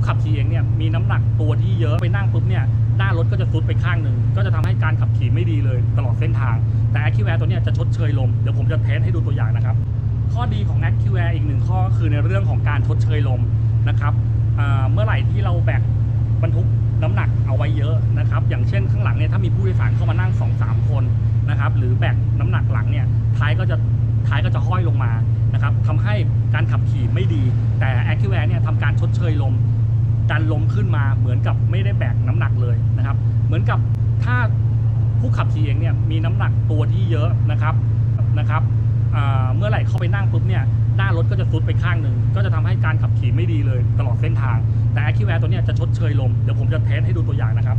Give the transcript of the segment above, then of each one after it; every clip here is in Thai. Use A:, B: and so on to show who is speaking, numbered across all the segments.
A: ู้ขับขี่เองเนี่ยมีน้ำหนักตัวที่เยอะไปนั่งปุ๊บเนี่ยหน้ารถก็จะซุดไปข้างหนึ่งก็จะทำให้การขับขี่ไม่ดีเลยตลอดเส้นทาง แต่ a c u a i r ตัวเนี้ยจะชดเชยลมเดี๋ยวผมจะเทสให้ดูตัวอย่างนะครับ ข้อดีของ a c u a i r อีกหนึ่งข้อก็คือในเรื่องของการชดเชยลมนะครับเมื่อไหร่ที่เราแบกบรรทุกน้ำหนักเอาไว้เยอะนะครับอย่างเช่นข้างหลังเนี่ยถ้ามีผู้โดยสารเข้ามานั่ง2อสคนนะครับหรือแบกน้ำหนักหลังเนี่ยท้ายก็จะท้ายก็จะห้อยลงมานะครับทำให้การขับขี่ไม่ดี แต่ a c u a i r เนี่ยทำการชดเชยลม ดันลมขึ้นมาเหมือนกับไม่ได้แบกน้ำหนักเลยนะครับ เหมือนกับถ้าผู้ขับขี่เองเนี่ยมีน้ำหนักตัวที่เยอะนะครับนะครับเมื่อไหร่เข้าไปนั่งปุ๊บเนี่ยหน้ารถก็จะซุดไปข้างหนึ่งก็จะทำให้การขับขี่ไม่ดีเลยตลอดเส้นทาง แต่ a c u a i r ตัวนี้จะชดเชยลมเดี๋ยวผมจะเทสให้ดูตัวอย่างนะครับ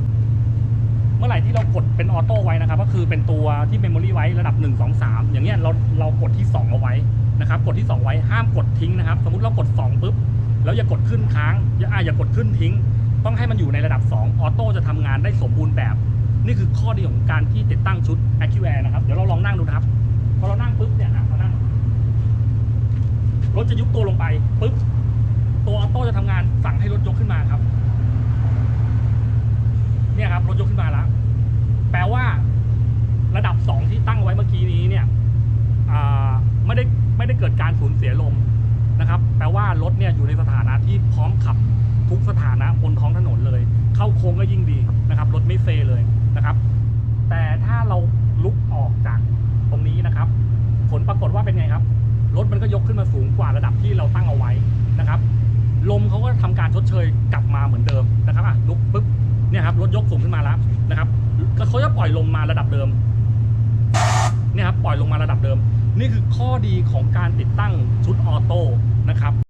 A: เมื่อไหร่ที่เรากดเป็นออโต้ไว้นะครับ ก็คือเป็นตัวที่เมมโมรี่ไว้ระดับ 1 2 3 อย่างเงี้ยเราเรากดที่ 2 เอาไว้นะครับ กดที่ 2 ไว้ห้ามกดทิ้งนะครับ สมมติเรากด 2ปุ๊บ แล้วอย่ากดขึ้นค้างอย่าอ่าอย่ากดขึ้นทิ้ง ต้องให้มันอยู่ในระดับ 2 ออโต้จะทำงานได้สมบูรณ์แบบ นี่คือข้อดีของการที่ติดตั้งชุด a c u a r นะครับ เดี๋ยวเราลองนั่งดูนะครับ พอเรานั่งปุ๊บเนี่ยอะเรานั่งรถจะยุบตัวลงไปปุ๊บ ตัวออโต้จะทำงานสั่งให้รถยกขึ้นมาครับ เนี่ยครับรถยกขึ้นมาแล้ว แปลว่าระดับ 2 ที่ตั้งไว้เมื่อกี้นี้เนี่ยไม่ได้ไม่ได้เกิดการสูญเสียลมนะครับ แปลว่ารถเนี่ยอยู่ในสถาน ร้อมขับทุกสถานะบนท้องถนนเลย เข้าโค้งก็ยิ่งดีนะครับ รถไม่เซเลยนะครับ แต่ถ้าเราลุกออกจากตรงนี้นะครับ ผลปรากฏว่าเป็นไงครับ รถมันก็ยกขึ้นมาสูงกว่าระดับที่เราตั้งเอาไว้นะครับ ลมเขาก็ทำการชดเชยกลับมาเหมือนเดิมนะครับอะลุกปุ๊บเนี่ยครับรถยกสูงขึ้นมาแล้วนะครับก็เขาจะปล่อยลมมาระดับเดิมเนี่ยครับปล่อยลงมาระดับเดิม นี่คือข้อดีของการติดตั้งชุดออโต้นะครับ